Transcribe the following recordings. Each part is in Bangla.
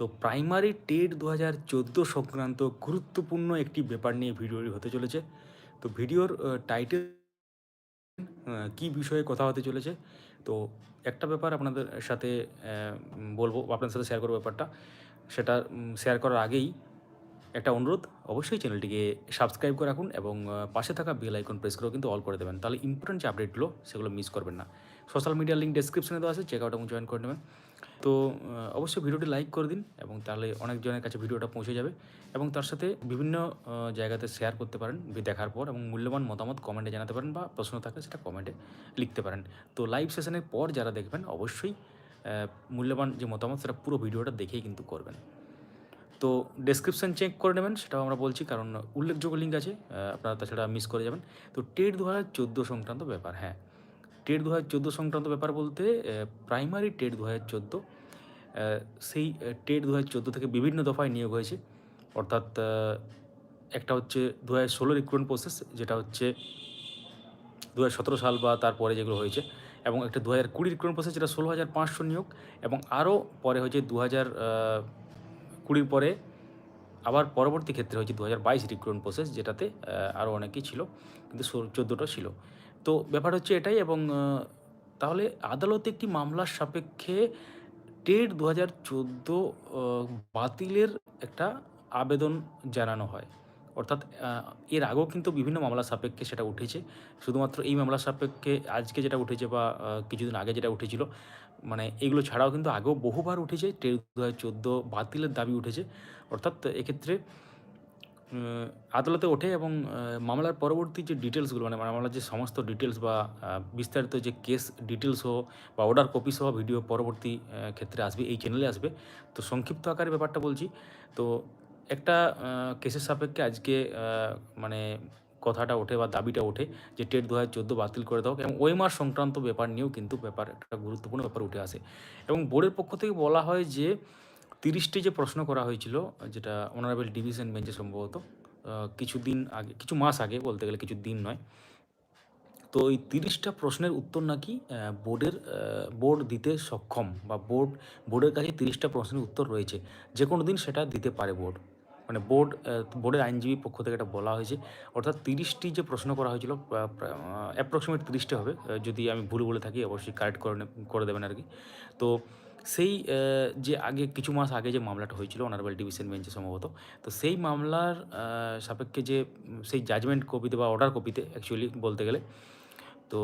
তো প্রাইমারি টেট দু হাজার চোদ্দ সংক্রান্ত গুরুত্বপূর্ণ একটি ব্যাপার নিয়ে ভিডিওটি হতে চলেছে। তো ভিডিওর টাইটেল কী বিষয়ে কথা হতে চলেছে? তো একটা ব্যাপার আপনাদের সাথে বলব, আপনাদের সাথে শেয়ার করব ব্যাপারটা। সেটা শেয়ার করার আগেই একটা অনুরোধ, অবশ্যই চ্যানেলটিকে সাবস্ক্রাইব করে রাখুন এবং পাশে থাকা বেল আইকন প্রেস করেও কিন্তু অল করে দেবেন। তাহলে ইম্পর্টেন্ট যে আপডেটগুলো সেগুলো মিস করবেন না। সোশ্যাল মিডিয়ার লিঙ্ক ডেসক্রিপশনে দেওয়া আছে চেক আউট এবং জয়েন করে নেবেন। তো অবশ্যই ভিডিওটি লাইক করে দিন এবং তাহলে অনেকজনের কাছে ভিডিওটা পৌঁছে যাবে এবং তার সাথে বিভিন্ন জায়গাতে শেয়ার করতে পারেন দেখার পর এবং মূল্যবান মতামত কমেন্টে জানাতে পারেন বা প্রশ্ন থাকলে সেটা কমেন্টে লিখতে পারেন। তো লাইভ সেশনের পর যারা দেখবেন, অবশ্যই মূল্যবান যে মতামত সেটা পুরো ভিডিওটা দেখেই কিন্তু করবেন। তো ডেসক্রিপশন চেক করে নেবেন, সেটাও আমরা বলছি, কারণ উল্লেখযোগ্য লিঙ্ক আছে আপনারা তাছাড়া মিস করে যাবেন। তো টেট দু হাজার চোদ্দ সংক্রান্ত ব্যাপার হ্যাঁ। টেট দু হাজার চোদ্দ সংক্রান্ত ব্যাপার বলতে প্রাইমারি টেট দু হাজার চোদ্দ সেই টেট দু হাজার চোদ্দ থেকে বিভিন্ন দফায় নিয়োগ হয়েছে। অর্থাৎ একটা হচ্ছে দু হাজার ষোলো রিক্রুটমেন্ট প্রসেস যেটা হচ্ছে দু সতেরো সাল বা তারপরে যেগুলো হয়েছে, এবং একটা দু হাজার কুড়ি রিক্রুটমেন্ট প্রসেস যেটা ষোলো হাজার পাঁচশো নিয়োগ, এবং আরও পরে হয়েছে দু হাজার কুড়ির পরে আবার পরবর্তী ক্ষেত্রে হয়েছে দু হাজার বাইশ রিক্রুটমেন্ট প্রসেস যেটাতে আরও অনেকেই ছিল, কিন্তু চোদ্দোটা ছিল। তো ব্যাপার হচ্ছে এটাই এবং তাহলে আদালতে একটি মামলার সাপেক্ষে টেট দু হাজার চোদ্দ বাতিলের একটা আবেদন জানানো হয়। অর্থাৎ এর আগেও কিন্তু বিভিন্ন মামলা সাপেক্ষে সেটা উঠেছে। শুধুমাত্র এই মামলার সাপেক্ষে আজকে যেটা উঠেছে বা কিছুদিন আগে যেটা উঠেছিল মানে এগুলো ছাড়াও কিন্তু আগেও বহুবার উঠেছে, টেট দু হাজার চোদ্দ বাতিলের দাবি উঠেছে। অর্থাৎ, এক্ষেত্রে আদালতে ওঠে এবং মামলার পরবর্তী যে ডিটেলসগুলো মানে মামলার যে সমস্ত ডিটেলস বা বিস্তারিত যে কেস ডিটেলস সহ বা অর্ডার কপি সহ ভিডিও পরবর্তী ক্ষেত্রে আসবে, এই চ্যানেলে আসবে। তো সংক্ষিপ্ত আকারে ব্যাপারটা বলছি। তো একটা কেসের সাপেক্ষে আজকে মানে কথাটা ওঠে বা দাবিটা ওঠে যে টেট দু হাজার চোদ্দ বাতিল করে দাও এবং ওই মাস সংক্রান্ত ব্যাপার নিয়েও কিন্তু ব্যাপার, একটা গুরুত্বপূর্ণ ব্যাপার উঠে আসে। এবং বোর্ডের পক্ষ থেকে বলা হয় যে তিরিশটি যে প্রশ্ন করা হয়েছিল, যেটা অনারেবল ডিভিশন বেঞ্চে সম্ভবত কিছুদিন আগে, কিছু মাস আগে বলতে গেলে কিছু দিন নয়। তো এই তিরিশটা প্রশ্নের উত্তর নাকি বোর্ডের বোর্ড দিতে সক্ষম বা বোর্ড, বোর্ডের কাছে তিরিশটা প্রশ্নের উত্তর রয়েছে, যে কোনো দিন সেটা দিতে পারে বোর্ড। মানে বোর্ড বোর্ডের আইনজীবী পক্ষ থেকে এটা বলা হয়েছে। অর্থাৎ তিরিশটি যে প্রশ্ন করা হয়েছিল অ্যাপ্রক্সিমেট তিরিশটা হবে যদি আমি ভুল বলে থাকি, অবশ্যই কারেক্ট করে করে দেবেন আর কি তো সেই যে আগে কিছু মাস আগে যে মামলাটা হয়েছিল অনারেবল ডিভিশন বেঞ্চে সম্ভবত, তো সেই মামলার সাপেক্ষে যে, সেই জাজমেন্ট কপিতে বা অর্ডার কপিতে অ্যাকচুয়ালি বলতে গেলে, তো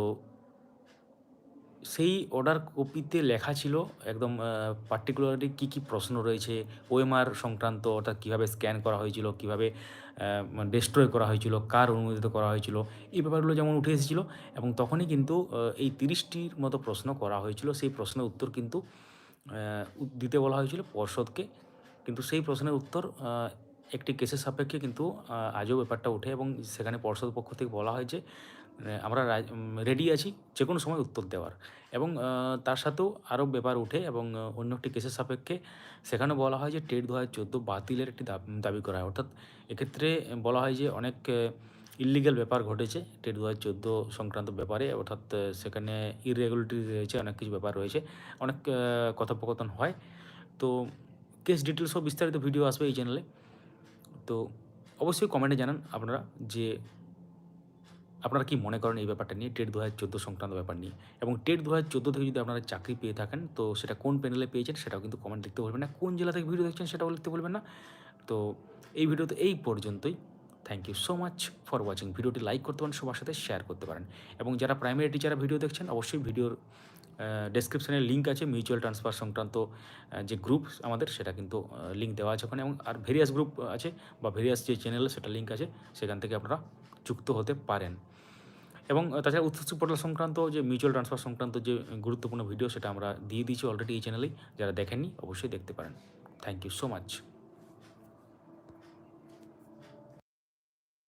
সেই অর্ডার কপিতে লেখা ছিল একদম পার্টিকুলারলি কী কী প্রশ্ন রয়েছে ওএমআর সংক্রান্ত, অর্থাৎ কীভাবে স্ক্যান করা হয়েছিল, কীভাবে ডিস্ট্রয় করা হয়েছিল, কার অনুমোদিত করা হয়েছিল, এই ব্যাপারগুলো যেমন উঠে এসেছিল, এবং তখনই কিন্তু এই তিরিশটির মতো প্রশ্ন করা হয়েছিল, সেই প্রশ্নের উত্তর কিন্তু দিতে বলা হয়েছিল পর্ষদকে। কিন্তু সেই প্রশ্নের উত্তর একটি কেসের সাপেক্ষে কিন্তু আজও ব্যাপারটা ওঠে এবং সেখানে পর্ষদ পক্ষ থেকে বলা হয়েছে আমরা রেডি আছি যে কোনো সময় উত্তর দেওয়ার। এবং তার সাথেও আরও ব্যাপার ওঠে এবং অন্য একটি কেসের সাপেক্ষে সেখানে বলা হয় যে, টেট দু হাজার চোদ্দ বাতিলের একটি দাবি করা হয়। অর্থাৎ এক্ষেত্রে বলা হয় যে, অনেক ইলিগাল ব্যাপার ঘটেছে টেট দু হাজার চোদ্দ সংক্রান্ত ব্যাপারে, অর্থাৎ সেখানে ইরেগুলারিটি রয়েছে, অনেক কিছু ব্যাপার রয়েছে, অনেক কথোপকথন হয়। তো কেস ডিটেলস সব বিস্তারিত ভিডিও আসবে এই চ্যানেলে তো অবশ্যই কমেন্টে জানান আপনারা যে আপনারা কি মনে করেন এই ব্যাপারটা নিয়ে টেট দু হাজার চোদ্দ সংক্রান্ত ব্যাপার নিয়ে। এবং টেট দু হাজার চোদ্দ থেকে যদি আপনারা চাকরি পেয়ে থাকেন, তো সেটা কোন প্যানেলে পেয়েছেন সেটাও কিন্তু কমেন্ট লিখতে বলবেন না। কোন জেলা থেকে ভিডিও দেখছেন সেটাও লিখতে বলবেন না। তো এই ভিডিওতে এই পর্যন্তই। Thank you so much for watching ভিডিওটি লাইক করতে পারেন, সবার সাথে শেয়ার করতে পারেন। এবং যারা প্রাইমারি টিচাররা ভিডিও দেখছেন, অবশ্যই ভিডিওর ডেসক্রিপশনে লিঙ্ক আছে মিউচুয়াল ট্রান্সফার সংক্রান্ত যে গ্রুপ আমাদের, সেটা কিন্তু লিঙ্ক দেওয়া আছে ওখানে। এবং আর ভেরিয়াস গ্রুপ আছে, বা ভেরিয়াস যে চ্যানেল সেটা লিঙ্ক আছে, সেখান থেকে আপনারা যুক্ত হতে পারেন। এবং তাছাড়া উৎসব পোর্টাল সংক্রান্ত, যে মিউচুয়াল ট্রান্সফার সংক্রান্ত যে গুরুত্বপূর্ণ ভিডিও সেটা আমরা দিয়ে দিয়েছি অলরেডি এই চ্যানেলেই যারা দেখেননি, অবশ্যই দেখতে পারেন। Thank you so much